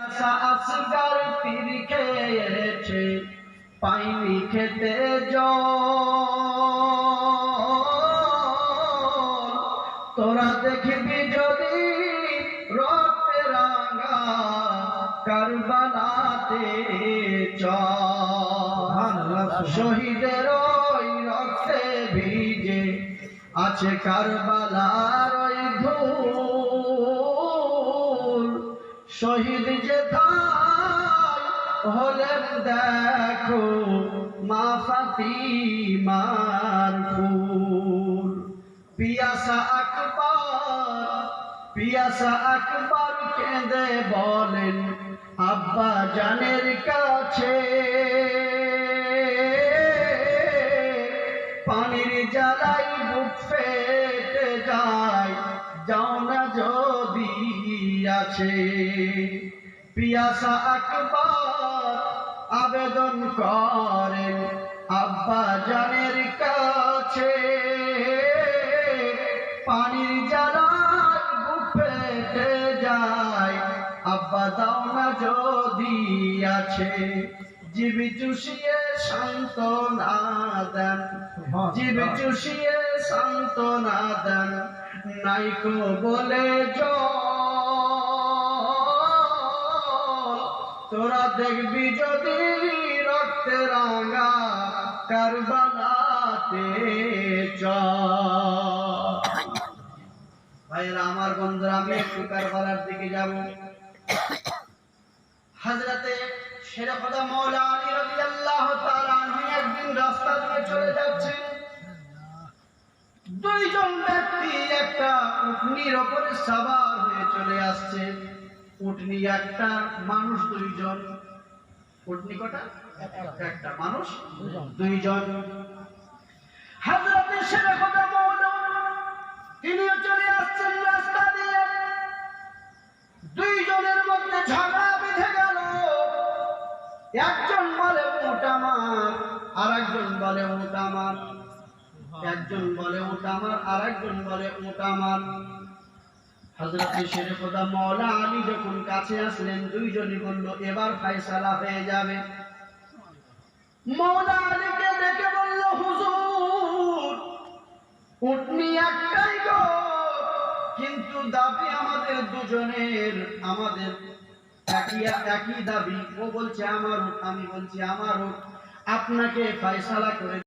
আসগার তীর খেয়েছে পাইনি খেতে তোরা দেখবি যদি রক্তে রাঙা কারবালাতে শহীদের ওই রক্তে ভিজে আছে কারবালার ওই ধূল শহীদ যে হলেন দেখো মা ফাতিমার ফুল। পিয়াসা আকবর পিয়াসা আকবর কেঁদে বলেন, আব্বা জানের কাছে আছে। পিয়াসা আকবর আবেদন করেন আব্বা জানের কাছে। পানির জ্বালাই বুক যায়, আব্বা দাও না যদি আছে। জীবি চুষিয়ে শান্ত না দেন, জীবি চুষিয়ে শান্ত না দেন। নাইকো বলে জল তোরা দেখবি যদি রক্তে রাঙা কারবালাতে চল ভাইয়েরা, আমার বন্ধুরা, আমি একটু কারবালার দিকে যাব। হাজরাতে খোদা মৌলা আলী একদিন রাস্তা দিয়ে চলে যাচ্ছেন দুইজন ব্যক্তি একটা উটনির ওপরে সাবার হয়ে চলে আসছে। উটনি একটা মানুষ দুইজন। উটনি কটা? একটা। মানুষ দুইজন। হাজরাতে শেরে খোদা মৌলা তিনিও চলে আসছেন রাস্তা দিয়ে। দুইজনের মধ্যে ঝগড়া বেঁধে গেল। একজন বলে উট আমার আর একজন বলে উট আমার একজন বলে উট আমার আর একজন বলে উট আমার কিন্তু দাবি আমাদের দুজনের, আমাদের একই একই দাবি। ও বলছে, আমার আমি বলছি, আমার আপনাকে ফয়সালা করে